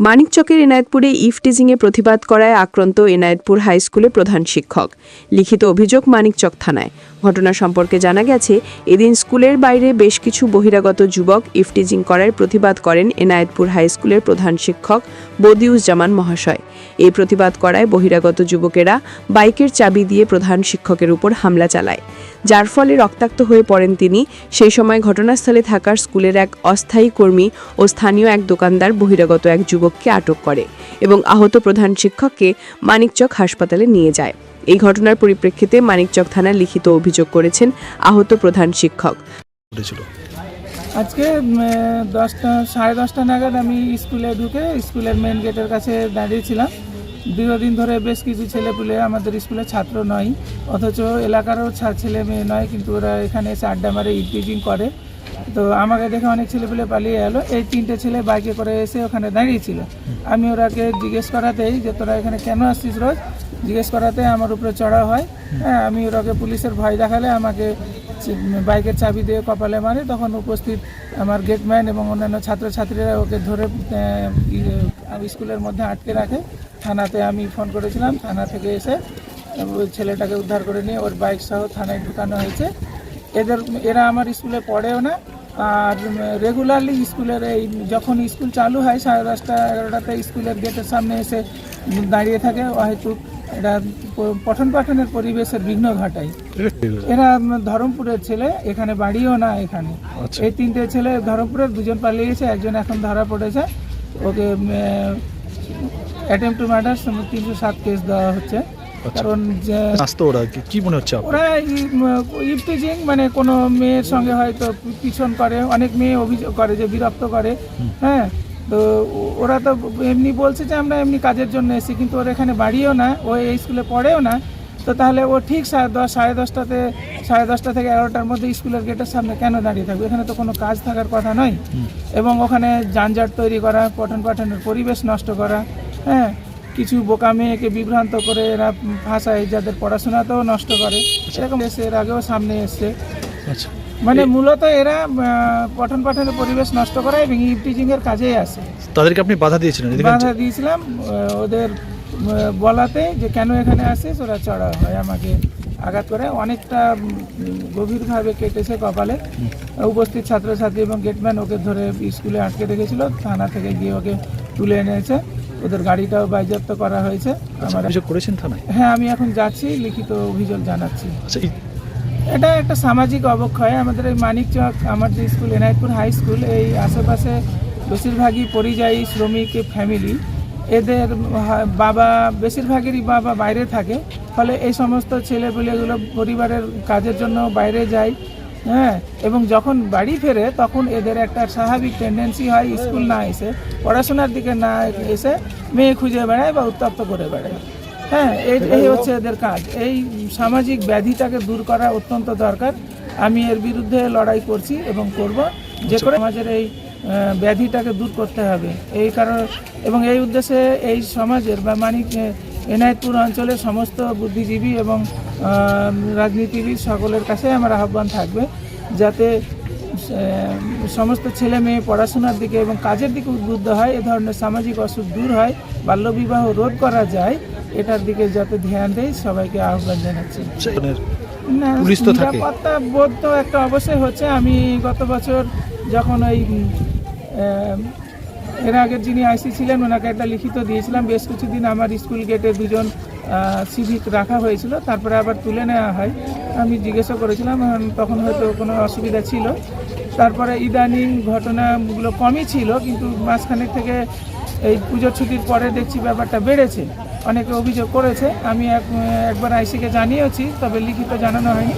মানিকচকের এনায়েতপুরে ইফটিজিংয়ে প্রতিবাদ করায় আক্রান্ত এনায়েতপুর হাই স্কুলে প্রধান শিক্ষক। লিখিত অভিযোগ মানিকচক থানায়। ঘটনা সম্পর্কে জানা গেছে, এদিন স্কুলের বাইরে বেশ কিছু বহিরাগত যুবক ইফটিজিং করার প্রতিবাদ করেন এনায়েতপুর হাই স্কুলের প্রধান শিক্ষক বদিউজ্জামান মহাশয়। এই প্রতিবাদ করায় বহিরাগত যুবকেরা বাইকের চাবি দিয়ে প্রধান শিক্ষকের উপর হামলা চালায়। যার ফলে রক্তাক্ত হয়ে পড়েন তিনি। সেই সময় ঘটনাস্থলে থাকার স্কুলের এক অস্থায়ী কর্মী ও স্থানীয় এক দোকানদার বহিরাগত এক যুবককে আটক করে এবং আহত প্রধান শিক্ষককে মানিকচক হাসপাতালে নিয়ে যায়। এই ঘটনার পরিপ্রেক্ষিতে মানিকচক থানায় লিখিত অভিযোগ করেছেন আহত প্রধান শিক্ষক। আজকে দশটা সাড়ে দশটা নাগাদ আমি স্কুলে ঢুকে স্কুলের মেন গেটের কাছে দাঁড়িয়েছিলাম দীর্ঘদিন ধরে বেশ কিছু ছেলেপুলে আমাদের স্কুলের ছাত্র নয় অথচ এলাকারও ছা- ছেলে মেয়ে নয় কিন্তু ওরা এখানে এসে আড্ডা মারে ইটিজিং করে। তো আমাকে দেখে অনেক ছেলেপুলে পালিয়ে এলো। এই তিনটে ছেলে বাইকে করে এসে ওখানে দাঁড়িয়েছিল। আমি ওরাকে জিজ্ঞেস করাতেই যে তোরা এখানে কেন আসছিস রোজ? জিজ্ঞেস করাতে আমার উপরে চড়া হয়। হ্যাঁ আমি ওরাকে পুলিশের ভয় দেখালে আমাকে বাইকের চাবি দিয়ে কপালে মারে। তখন উপস্থিত আমার গেটম্যান এবং অন্যান্য ছাত্রছাত্রীরা ওকে ধরে স্কুলের মধ্যে আটকে রাখে। থানাতে আমি ফোন করেছিলাম। থানা থেকে এসে ওই ছেলেটাকে উদ্ধার করে নিয়ে ওর বাইক সহ থানায় ঢুকানো হয়েছে। এদের, এরা আমার স্কুলে পড়েও না। আর রেগুলারলি স্কুলের এই যখন স্কুল চালু হয় সাড়ে দশটা এগারোটাতে স্কুলের গেটের সামনে এসে দাঁড়িয়ে থাকে। হয়তো এটা পঠন পাঠনের পরিবেশের বিঘ্ন ঘটায়। এরা ধরমপুরের ছেলে এখানে বাড়িও না এখানে। আচ্ছা। এই তিনটে ছেলে ধরমপুরের দুজন পালিয়ে গেছে একজন এখন ধরা পড়েছে। ওকে অ্যাটেম্প টু মার্ডার তিনশো সাত কেস দেওয়া হচ্ছে। কারণ যে আসতো ওরা কি- মনে হচ্ছে ওরা ইফটিজিং মানে কোনো মেয়ের সঙ্গে হয়তো পিছন করে অনেক মেয়ে অভিযোগ করে যে বিরক্ত করে হ্যাঁ? তো ওরা তো এমনি বলছে যে আমরা এমনি কাজের জন্য এসেছি কিন্তু ওর এখানে বাড়িও না ও এই স্কুলে পড়েও না। তো তাহলে ও ঠিক সাড়ে দশ সাড়ে দশটাতে সাড়ে দশটা থেকে এগারোটার মধ্যে স্কুলের গেটের সামনে কেন দাঁড়িয়ে থাকবে? এখানে তো কোনো কাজ থাকার কথা নয়। এবং ওখানে যানজট তৈরি করা পঠন পাঠনের পরিবেশ নষ্ট করা হ্যাঁ? কিছু বোকা মেয়েকে বিভ্রান্ত করে এরা ভাষায় যাদের পড়াশোনাতেও নষ্ট করে এরকম এসে এর আগেও সামনে এসছে। আচ্ছা। মানে মূলত এরা পঠন পাঠনের পরিবেশ নষ্ট করা এবং ইভটিজিং এর কাজেই আসে তাদেরকে আপনি বাধা দিয়েছিলেন বাধা দিয়েছিলাম ওদের বলাতে যে কেন এখানে আসিস ওরা চড়া হয় আমাকে আঘাত করে। অনেকটা গভীরভাবে কেটেছে কপালে। উপস্থিত ছাত্রছাত্রী এবং গেটম্যান ওকে ধরে স্কুলে আটকে রেখেছিল থানা থেকে গিয়ে ওকে তুলে এনেছে। ওদের গাড়িটাও বাজেয়াপ্ত করা হয়েছে। আমার অভিযোগ করেছেন থানায়? হ্যাঁ আমি এখন যাচ্ছি লিখিত অভিযোগ জানাচ্ছি। আচ্ছা এই- এটা একটা সামাজিক অবক্ষয়। আমাদের এই মানিকচক আমার যে স্কুল এনায়তপুর হাই স্কুল এই আশেপাশে বেশিরভাগই পরিযায়ী শ্রমিক ফ্যামিলি। এদের বাবা বেশিরভাগেরই বাবা বাইরে থাকে। ফলে এই সমস্ত ছেলেপুলেগুলো পরিবারের কাজের জন্য বাইরে যায়। হ্যাঁ এবং যখন বাড়ি ফেরে তখন এদের একটা স্বাভাবিক টেন্ডেন্সি হয় স্কুল না এসে পড়াশোনার দিকে না এসে মেয়ে খুঁজে বেড়ায় বা উত্তপ্ত করে বেড়ায়। হ্যাঁ এই এই হচ্ছে এদের কাজ। এই সামাজিক ব্যাধিটাকে দূর করা অত্যন্ত দরকার। আমি এর বিরুদ্ধে লড়াই করছি এবং করব। যে করে সমাজের এই ব্যাধিটাকে দূর করতে হবে। এই কারণ এবং এই উদ্দেশ্যে এই সমাজের বা মানিক এনায়েতপুর অঞ্চলের সমস্ত বুদ্ধিজীবী এবং রাজনীতিবিদ সকলের কাছে আমার আহ্বান থাকবে যাতে সমস্ত ছেলে মেয়ে পড়াশোনার দিকে এবং কাজের দিকে উদ্বুদ্ধ হয় এ ধরনের সামাজিক অসুখ দূর হয় বাল্যবিবাহ রোধ করা যায় এটার দিকে যাতে ধ্যান দেয় সবাইকে আহ্বান জানাচ্ছি পুলিশ তো থাকে। নিরাপত্তা বোধ তো একটা অবশ্যই হচ্ছে আমি গত বছর যখন ওই এর আগের যিনি আইসি ছিলেন ওনাকে একটা লিখিত দিয়েছিলাম, বেশ কিছুদিন আমার স্কুল গেটে দুজন সিভিক রাখা হয়েছিল, তারপরে আবার তুলে নেওয়া হয়। আমি জিজ্ঞাসা করেছিলাম তখন হয়তো কোনো অসুবিধা ছিল। তারপরে ইদানিং ঘটনাগুলো কমই ছিল, কিন্তু মাঝখানের থেকে এই পুজোর ছুটির পরে দেখছি ব্যাপারটা বেড়েছে। অনেকে অভিযোগ করেছে, আমি এক, একবার আইসিকে জানিয়েছি, তবে লিখিত জানানো হয়নি।